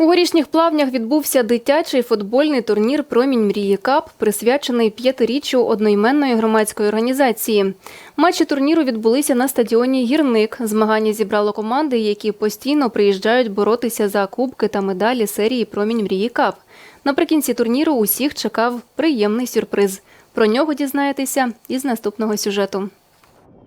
У горішніх плавнях відбувся дитячий футбольний турнір Промінь мрії Кап, присвячений п'ятиріччю одноіменної громадської організації. Матчі турніру відбулися на стадіоні Гірник. Змагання зібрало команди, які постійно приїжджають боротися за кубки та медалі серії Промінь мрії Кап. Наприкінці турніру усіх чекав приємний сюрприз. Про нього дізнаєтеся із наступного сюжету.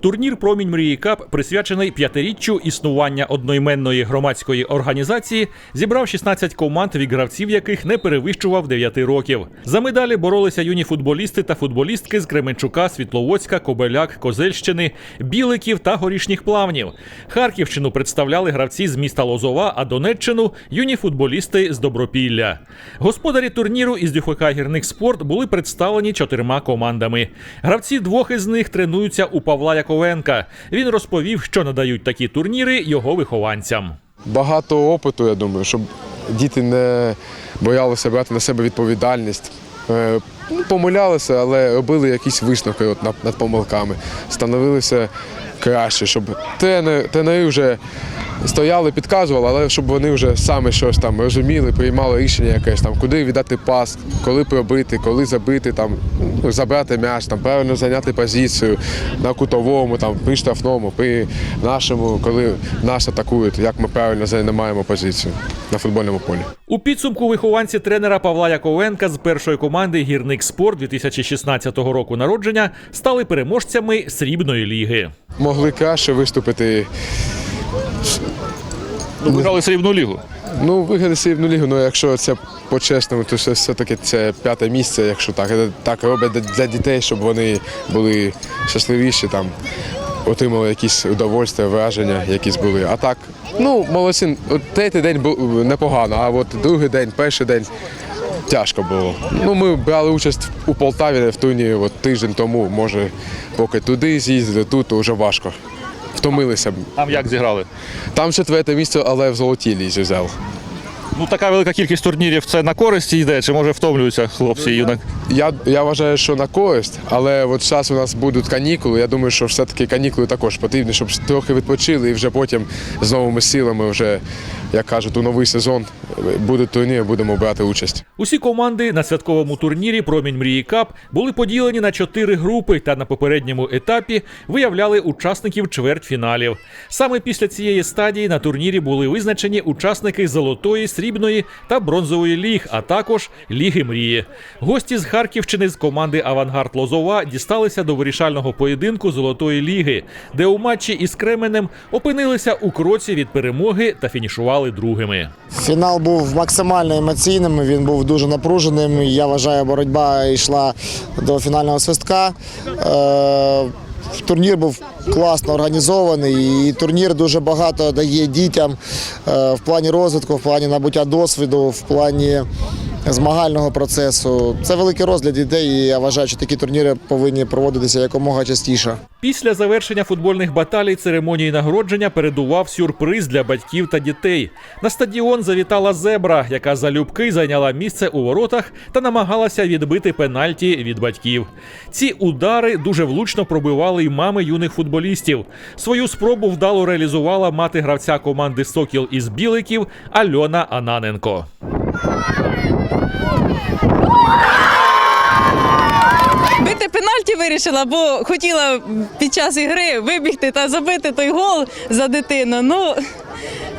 Турнір Промінь мрії Кап, присвячений п'ятиріччю існування одноіменної громадської організації, зібрав 16 команд, вік гравців яких не перевищував 9 років. За медалі боролися юні футболісти та футболістки з Кременчука, Світловодська, Кобеляк, Козельщини, Біликів та Горішніх плавнів. Харківщину представляли гравці з міста Лозова, а Донеччину юні футболісти з Добропілля. Господарі турніру із ДЮФК «Гірник Спорт були представлені чотирма командами. Гравці двох із них тренуються у Павла Яковенка. Він розповів, що надають такі турніри його вихованцям. Багато опиту, я думаю, щоб діти не боялися брати на себе відповідальність. Е, ну, Помилялися, але робили якісь висновки над помилками, становилися краще, щоб тренери, тренери вже стояли, підказували, але щоб вони вже самі щось там розуміли, приймали рішення якесь там, куди віддати пас, коли пробити, коли забити, там, ну, забрати м'яч, там, правильно зайняти позицію на кутовому, там, при штрафному, при нашому, коли нас атакують, як ми правильно займаємо позицію на футбольному полі. У підсумку вихованці тренера Павла Яковенка з першої команди Гірник Спорт 2016 року народження стали переможцями срібної ліги. Могли краще виступити. Ну, виграли срібну лігу. Ну, виграти срібну лігу, ну якщо це по-чесному, то все- все-таки це п'яте місце, якщо так. Так роблять для- для дітей, щоб вони були щасливіші, там, отримали якісь удовольствия, враження, якісь були. А так, ну, молодці, от третій день був непогано, а от другий день, перший день тяжко було. Ну, ми брали участь у Полтаві в турнірі от, тиждень тому, може, поки туди з'їздили, тут то вже важко. Втомилися б. Там як зіграли? Там четверте місце, але в золотій лізі взяв. Ну така велика кількість турнірів це на користь йде, чи може втомлюються хлопці і юнак? Я, я вважаю, що на користь, але от зараз у нас будуть канікули. Я думаю, що все-таки канікули також потрібні, щоб трохи відпочили і вже потім з новими силами, вже, як кажуть, у новий сезон буде турнір, будемо брати участь. Усі команди на святковому турнірі Промінь мрії Кап були поділені на чотири групи та на попередньому етапі виявляли учасників чвертьфіналів. Саме після цієї стадії на турнірі були визначені учасники золотої, срібної та бронзової ліг, а також Ліги мрії. Гості з Харківщини з команди Авангард Лозова дісталися до вирішального поєдинку Золотої ліги, де у матчі із Кременем опинилися у кроці від перемоги та фінішували другими. Фінал був максимально емоційним, він був дуже напруженим. Я вважаю, боротьба йшла до фінального свистка. Турнір був класно організований, і турнір дуже багато дає дітям е, в плані розвитку, в плані набуття досвіду, в плані змагального процесу. Це великий розгляд дітей, і я вважаю, що такі турніри повинні проводитися якомога частіше. Після завершення футбольних баталій церемонії нагородження передував сюрприз для батьків та дітей. На стадіон завітала зебра, яка залюбки зайняла місце у воротах та намагалася відбити пенальті від батьків. Ці удари дуже влучно пробивали й мами юних футболістів. Свою спробу вдало реалізувала мати гравця команди Сокіл із Біликів Альона Ананенко. Бити пенальті вирішила, бо хотіла під час ігри вибігти та забити той гол за дитину. Ну,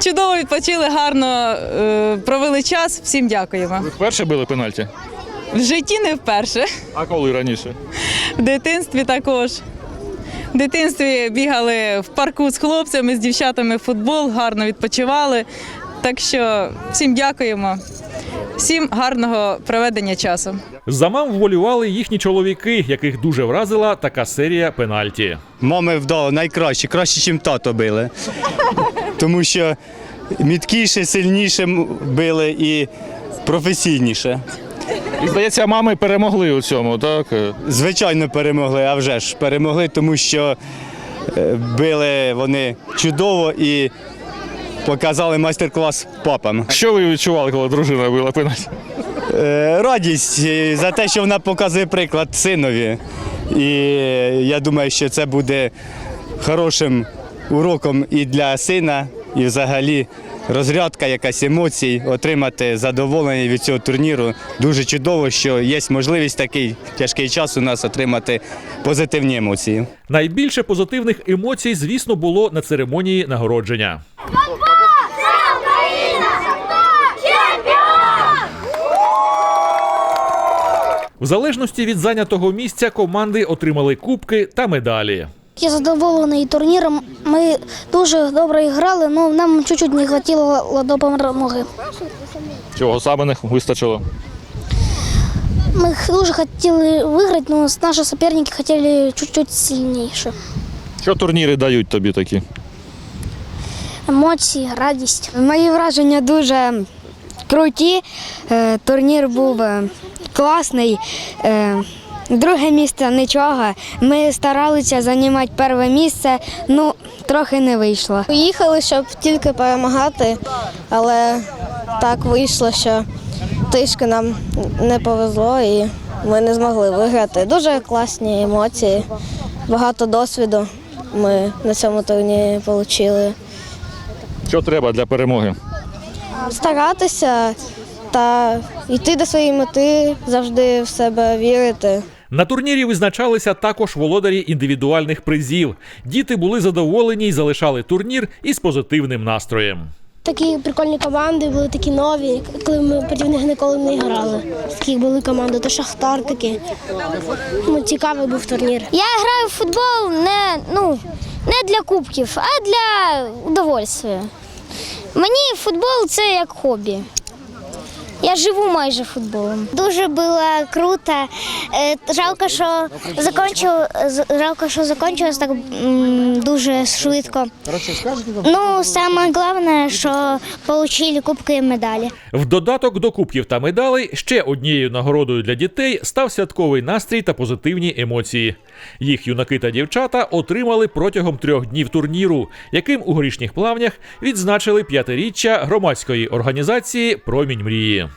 чудово відпочили, гарно е, провели час. Всім дякуємо. Вперше били пенальті? В житті не вперше, А коли раніше? в дитинстві також. В дитинстві бігали в парку з хлопцями, з дівчатами в футбол, гарно відпочивали. Так що всім дякуємо, всім гарного проведення часу. За мам вболівали їхні чоловіки, яких дуже вразила така серія пенальті. Мами вдало найкраще, краще, ніж тато били. Тому що міткіше, сильніше били і професійніше. І здається, мами перемогли у цьому, так? Звичайно, перемогли, а вже ж перемогли, тому що е, били вони чудово і показали майстер-клас папам. Що ви відчували, коли дружина била пенальті? Е, Радість е, за те, що вона показує приклад синові. І я думаю, що це буде хорошим уроком і для сина, і взагалі розрядка, якась емоцій, отримати задоволення від цього турніру. Дуже чудово, що є можливість такий тяжкий час у нас отримати позитивні емоції. Найбільше позитивних емоцій, звісно, було на церемонії нагородження. В залежності від зайнятого місця команди отримали кубки та медалі. Я задоволений турніром. Ми дуже добре грали, але нам чуть-чуть не вистачило до перемоги. Чого саме не вистачило? Ми дуже хотіли виграти, але наші суперники хотіли чуть-чуть сильніше. Що турніри дають тобі такі? Емоції, радість. Мої враження дуже круті. Е, Турнір був е, класний. Е, Друге місце нічого. Ми старалися займати перше місце, ну трохи не вийшло. Поїхали, щоб тільки перемагати, але так вийшло, що трішки нам не повезло і ми не змогли виграти. Дуже класні емоції, багато досвіду ми на цьому турнірі отримали. Що треба для перемоги? Старатися та йти до своєї мети, завжди в себе вірити. На турнірі визначалися також володарі індивідуальних призів. Діти були задоволені і залишали турнір із позитивним настроєм. Такі прикольні команди були такі нові, коли ми проти них ніколи не грали. Такі були команди, то Шахтар такі. Ну, цікавий був турнір. Я граю в футбол не, ну, не для кубків, а для удовольствия. Мені футбол це як хобі. Я живу майже футболом. Дуже було круто. Е, Жалко, що закінчив, жалко, що закінчилось так дуже швидко. Ну, саме головне, що отримали кубки і медалі. В додаток до кубків та медалей ще однією нагородою для дітей став святковий настрій та позитивні емоції. Їх юнаки та дівчата отримали протягом трьох днів турніру, яким у горішніх плавнях відзначили п'ятиріччя громадської організації Промінь мрії.